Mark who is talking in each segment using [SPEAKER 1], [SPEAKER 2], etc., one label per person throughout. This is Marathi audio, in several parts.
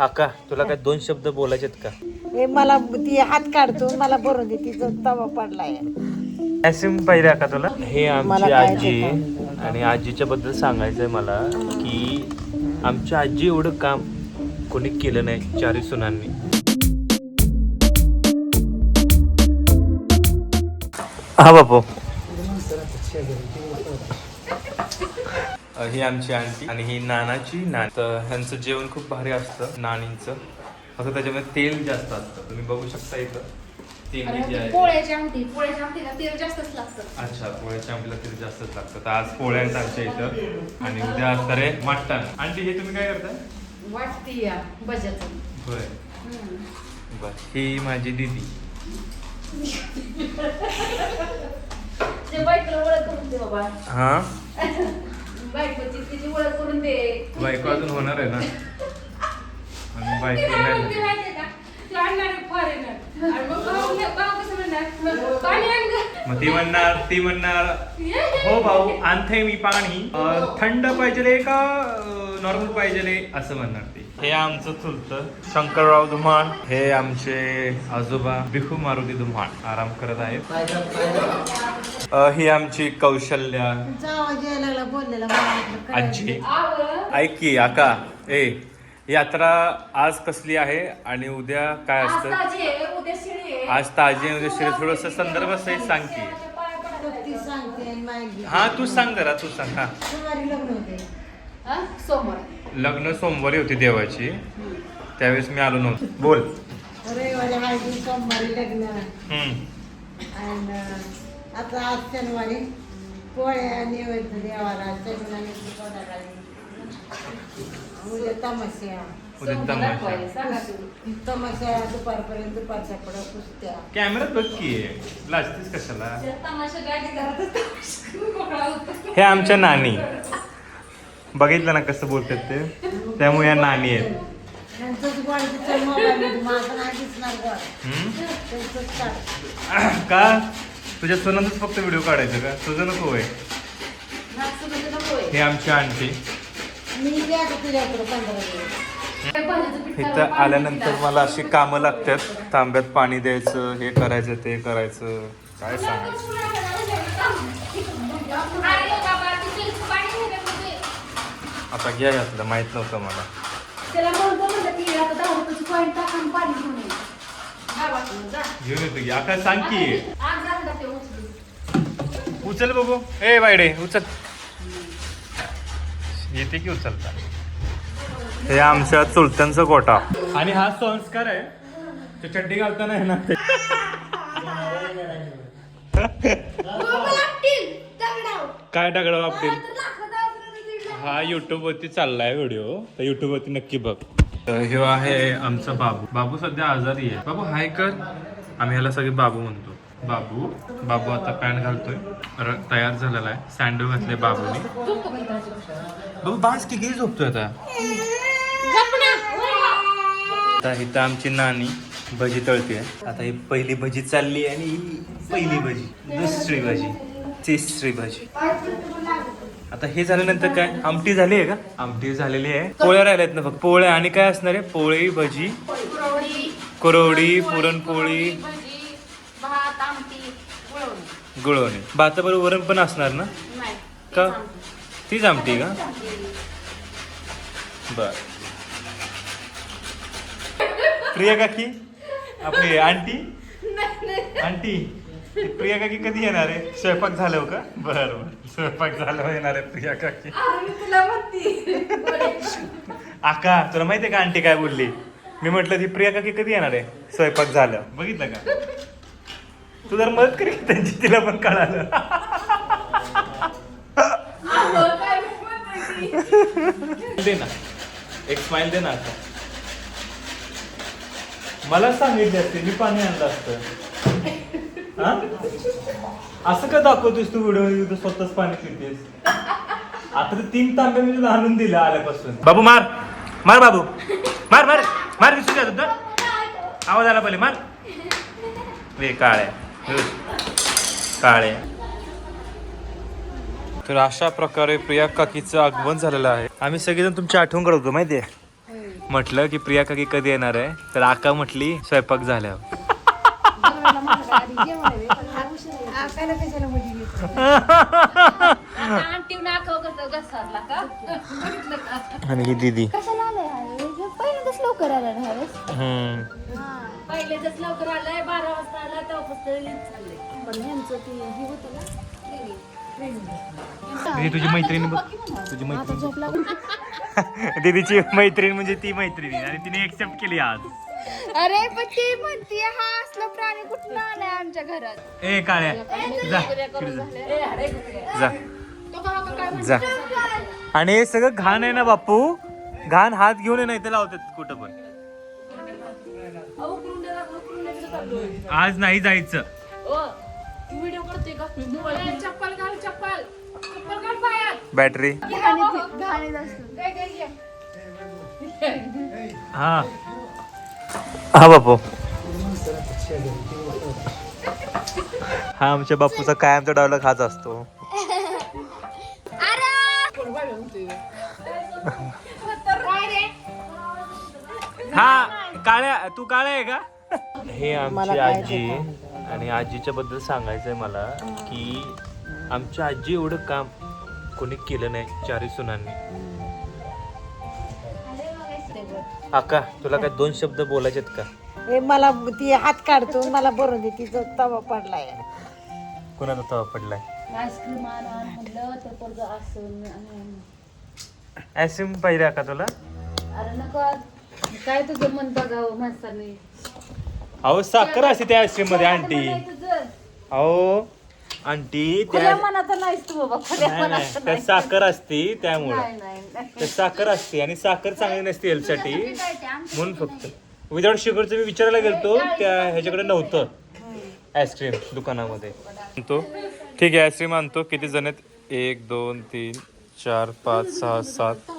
[SPEAKER 1] आका तुला काय दोन शब्द बोलायचेत का?
[SPEAKER 2] हे मला ती हात काढतो मला भरून दे तिचा तवा पडलाय.
[SPEAKER 1] पाहिजे आका तुला? हे
[SPEAKER 2] मला
[SPEAKER 1] आमची
[SPEAKER 2] काय
[SPEAKER 1] आजी आणि आजीच्या बद्दल सांगायचंय मला की आमच्या आजी एवढं काम कोणी केलं नाही चारी सुनांनी. हा बापू. ही आमची आंटी आणि ही नानाची नान. तर ह्यांचं जेवण खूप भारी असतं नानींचं. फक्त त्याच्यामध्ये तेल जास्त असतं. तुम्ही बघू शकता इथं. तेल जे आहे.
[SPEAKER 3] पोळ्याची आमटी. पोळ्याची आमटीला तेल जास्तच लागतं.
[SPEAKER 1] अच्छा पोळ्याच्या आमटीला तेल जास्तच लागतं. तर आज पोळ्या आहेत आमच्या इथं. आणि उद्या असणार आहे मटण. आंटी हे तुम्ही काय करताय?
[SPEAKER 3] वाटती या बजाचं
[SPEAKER 1] होय. बर ही माझी दीदी.
[SPEAKER 3] ओळख करून दे बाबा.
[SPEAKER 1] हा?
[SPEAKER 3] बायकोची तिची ओळख करून दे.
[SPEAKER 1] बायको अजून होणार आहे ना? आणि
[SPEAKER 3] ते
[SPEAKER 1] बायको नाही झाली.
[SPEAKER 3] मग
[SPEAKER 1] ती म्हणणार ती म्हणणार हो भाऊ आणते मी पाणी. अं, थंड पाहिजे का नॉर्मल पाहिजे असं म्हणणार ती. हे आमचं चुलतं शंकरराव धुमाळ. हे आमचे आजोबा बिहू मारुती धुमाळ. आराम करत आहेत. अं, ही आमची कौशल्या. आजी. ऐक की आका. ए यात्रा आज कसली आहे आणि उद्या काय
[SPEAKER 3] आज
[SPEAKER 1] असतं. आज ताजी आणि उद्या शिळी. थोडस संदर्भ सहित सांग की. हा तू सांग जरा तू सांग. हा
[SPEAKER 2] सोमवारी. लग्न?
[SPEAKER 3] सोमवार
[SPEAKER 1] होती देवाची. त्यावेळेस मी आलो नव्हतो. बोल.
[SPEAKER 2] रविवारी सोमवारी लग्न.
[SPEAKER 1] हम्म.
[SPEAKER 2] आणि आता आज शनिवारी पोळ्या नैवेद्य देवाला उद्या तमाशा.
[SPEAKER 1] उद्या तमाशा.
[SPEAKER 2] तमाशा दुपारपर्यंत दुपारच्या पुढं कुस्त्या
[SPEAKER 1] कॅमेरात बघ की लाजतीस कशाला. हे आमच्या नानी. बघितलं ना कसं बोलतात ते? त्यामुळे या नाणी आहेत. हम्म? का? तुझ्या सोनातच फक्त व्हिडिओ काढायचं का? तुझं नको होय. हे आमची आंटी. इथं आल्यानंतर मला अशी कामं लागतात. तांब्यात पाणी द्यायचं हे करायचं ते करायचं. काय सांगायचं
[SPEAKER 3] अरे बाबा, तू तेलचं पाणी घेण्यामध्ये.
[SPEAKER 1] आता घ्या यातलं माहीत नव्हतं मला.
[SPEAKER 3] त्याला म्हणतो म्हणलं की आता दहा रुपयाची coin टाक आणि पाणी घेऊन ये. जा बाटलीवर, जा.
[SPEAKER 1] घेऊन येतो की. सांग की.
[SPEAKER 3] आज उचलून.
[SPEAKER 1] उचल. बघू. ए बायडे उचल. येते की उचलता? हे आमच्या चुलत्यांचा गोटा. आणि हा संस्कार आहे. ते चड्डी घालताना आहे ना काय टाकलं आपली हा युट्यूब वरती चाललाय व्हिडिओ तर युट्यूब वरती नक्की बघ. तर हे आहे आमचा बाबू. बाबू सध्या आजारी आहे. बाबू हाय कर. आम्ही ह्याला सगळे बाबू म्हणतो. बाबू बाबू आता पॅन्ट घालतोय. र- तयार झालेला आहे. सँडो घातले बाबूने. बाबू बास की किती झोपतोय आता? आता इथं आमची नानी भजी तळते आता ही पहिली भजी चालली आणि पहिली भजी. दुसरी भजी. तिसरी भजी. आता हे झाल्यानंतर काय? आमटी झाली आहे का? आमटी झालेली आहे. पोळ्या राहिल्यात ना फक्त. पोळ्या आणि काय असणार आहे? पोळी भजी.
[SPEAKER 3] कुरवडी,
[SPEAKER 1] पुरणपोळी.
[SPEAKER 3] भजी, भात आमटी गुळवणी.
[SPEAKER 1] गुळवणी. भाताबरोबर वरण पण असणार ना?
[SPEAKER 3] नाही
[SPEAKER 1] का?
[SPEAKER 3] तेच आमटी.
[SPEAKER 1] का? बर. प्रिया काकी आपली आंटी? आंटी प्रिया काकी कधी येणार आहे? स्वयंपाक झालं का? बर बर. स्वयंपाक झाल्यावर येणार आहे प्रिया काकी.
[SPEAKER 3] तुला
[SPEAKER 1] आका तुला माहितीये का आंटी काय बोलली? मी म्हटलं ती प्रिया काकी कधी येणार आहे? स्वयंपाक झालं. बघितलं का? तू जर मदत करी की त्यांची तिला पण कळालं.
[SPEAKER 3] ती.
[SPEAKER 1] दे ना. एक स्माइल दे ना आता मला सांगितले असते मी पाणी आणलं असतं. हा? असं का दाखवतोस तू व्हिडिओ तू स्वतःच पाणी पितेस? आता तर तीन तांबे मी तुला आणून दिले आल्यापासून. बाबू मार. मार बाबू. मार मार. मार दिसू द्या तुझं आवाज आला पहिले मार. वे काळ्या काळे. तर अशा प्रकारे प्रिया काकीचं आगमन झालेलं आहे. आम्ही सगळेजण तुमची आठवण करत होतो माहितीये? म्हटलं की प्रिया काकी कधी येणार आहे? तर आका म्हटली स्वयंपाक झाल्यावर.
[SPEAKER 3] आंटी नाकाव कसं घसरला का बघितलं का
[SPEAKER 1] आणि ही दीदी.
[SPEAKER 4] कशाला आलाय ह्यावेळेस पहिल्यांदाच लवकर आला ना ह्यावेळेस
[SPEAKER 1] हम्म.
[SPEAKER 3] पहिले जस लवकर आलाय. बारा वाजता आला तेव्हापासून चाललंय.
[SPEAKER 4] पण ह्यांचं ते हे होतं ना
[SPEAKER 1] दीदी तुझी मैत्रीण बघ. तुझी मैत्रीण दीदीची मैत्रीण म्हणजे ती मैत्रिणी आणि तिने एक्सेप्ट केली आज.
[SPEAKER 4] अरे पण ती म्हणते हा असला प्राणी कुठून आलाय आमच्या घरात?
[SPEAKER 1] ए काळ्या जा इकडे जा. जा. जा. आणि हे सगळं घाण आहे ना बापू घाण हात घेऊन ये नाही तर लावतात कुठं पण. आज नाही जायचं.
[SPEAKER 3] व्हिडिओ करतोय का? ए, चप्पल घाल चप्पल. चप्पल घाल पायात
[SPEAKER 1] बॅटरी
[SPEAKER 4] घाणीत घाणीत असतो
[SPEAKER 1] हा. हा बापू. हा आमच्या बापूचा कायमचा डावलग हाच असतो. हा काळ्या तू काळ्या आहे का? हे आमची आजी आणि आजीच्या बद्दल सांगायचंय मला की आमच्या आजी एवढं काम कोणी केलं नाही चारी सुनांनी. आका तुला काय दोन शब्द बोलायचे का?
[SPEAKER 2] हे मला ती हात काढतो मला भरून दे तिचा तवा पडलाय.
[SPEAKER 1] कोणाचा तवा पडलाय?
[SPEAKER 3] आईस्क्रीम आणा म्हटलं तर पोरग असं
[SPEAKER 1] आईस्क्रीम पाहिजे का तुला?
[SPEAKER 3] अरे नको. काय तुझं मन बघावं माणसाने
[SPEAKER 1] अहो साखर असते त्या आईस्क्रीममध्ये आंटी अहो आंटी त्या
[SPEAKER 3] खुल्या मनात नाहीस तू बाबा खुल्या
[SPEAKER 1] नाही, नाही, त्यात साखर असते त्यामुळं.
[SPEAKER 3] नाही नाही
[SPEAKER 1] त्यात साखर असते आणि साखर चांगली नसते हेल्थसाठी. म्हणून फक्त. विदाउट शुगरचं मी विचारायला गेलतो त्या ह्याच्याकडे नव्हतं. आईस्क्रीम दुकानामध्ये. आणतो. ठीक आहे आईस्क्रीम आणतो. किती जण आहेत? एक दोन तीन चार पाच सहा सात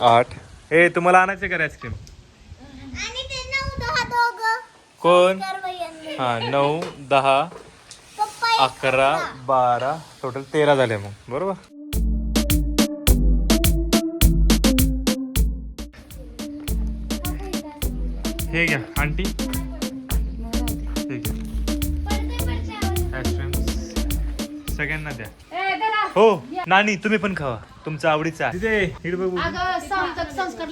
[SPEAKER 1] आठ. हे तुम्हाला आणायचं का आईस्क्रीम?
[SPEAKER 4] आणि ते नऊ दहा दोघं.
[SPEAKER 1] कोण? हा नऊ दहा अकरा बारा टोटल तेरा झाले मग. बरोबर? हे घ्या आंटी. हे सगळ्यांना द्या. हो नानी तुम्ही पण खावा. तुमचं आवडीचं आहे. तिथे हिड बघू.
[SPEAKER 3] अगं संस्कार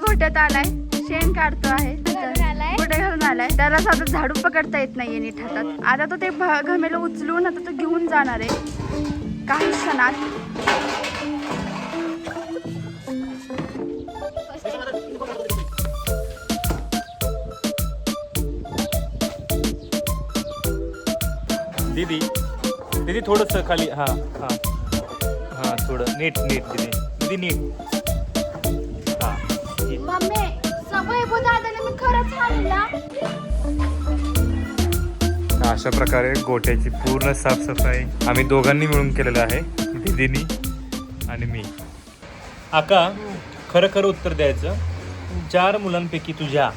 [SPEAKER 5] घोट्यात आलाय शेण काढतो आहे कुठे घालून आलाय? त्याला साधं झाडू पकडता येत नाहीये नीट हातात आता तो ते घमेलं उचलून आता तो घेऊन जाणार आहे. काही क्षणात.
[SPEAKER 1] दीदी दीदी थोडस खाली हा हा. हा थोडं नीट नीट दीदी. दीदी नीट.
[SPEAKER 4] मम्मी दादाने मी खरंच
[SPEAKER 1] अशा प्रकारे गोट्याची पूर्ण साफसफाई आम्ही दोघांनी मिळून केलेलं आहे. दीदीनी आणि मी. आका खरं खरं उत्तर द्यायचं. चार मुलांपैकी तुझ्या.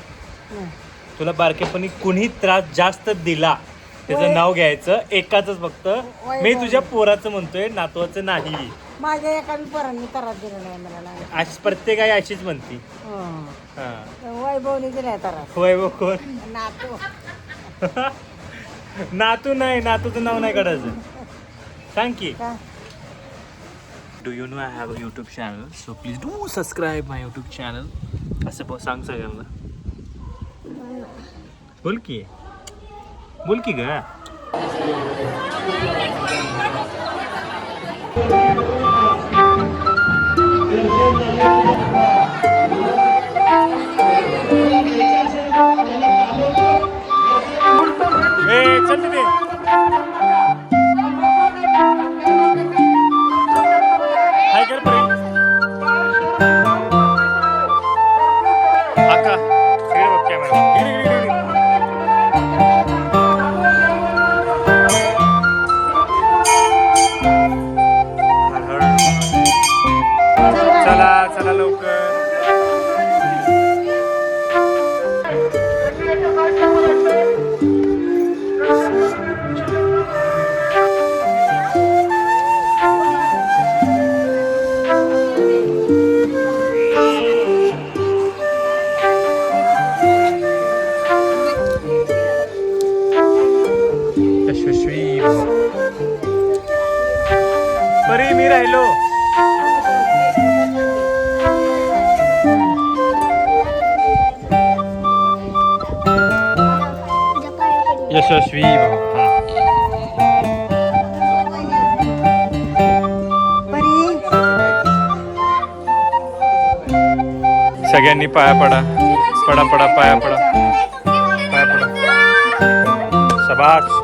[SPEAKER 1] तुला बारकेपणी कुणी त्रास जास्त दिला. त्याचं नाव घ्यायचं. एकाच फक्त. मी तुझ्या पोराचं म्हणतोय नातवाचं नाही.
[SPEAKER 2] माझ्या एका बी पोरांनी त्रास दिला नाही मला लागला.
[SPEAKER 1] अशी प्रत्येक आई अशीच म्हणती.
[SPEAKER 2] हं.
[SPEAKER 1] हा.
[SPEAKER 2] वैभवने दिलाय त्रास
[SPEAKER 1] होय बघ कोण?
[SPEAKER 2] नातू.
[SPEAKER 1] नातू नाही नातूचं नाव नाही काढायचं. सांग की.
[SPEAKER 2] का?
[SPEAKER 1] Do you know I have a YouTube channel so please do subscribe my YouTube channel असं ब- सांग सगळ्यांना. बोल की. बोल की ग. यशस्वी.
[SPEAKER 2] बरी
[SPEAKER 1] सगळ्यांनी पाया पडा. पडा पडा पाया पडा. पाया पडा. शबाश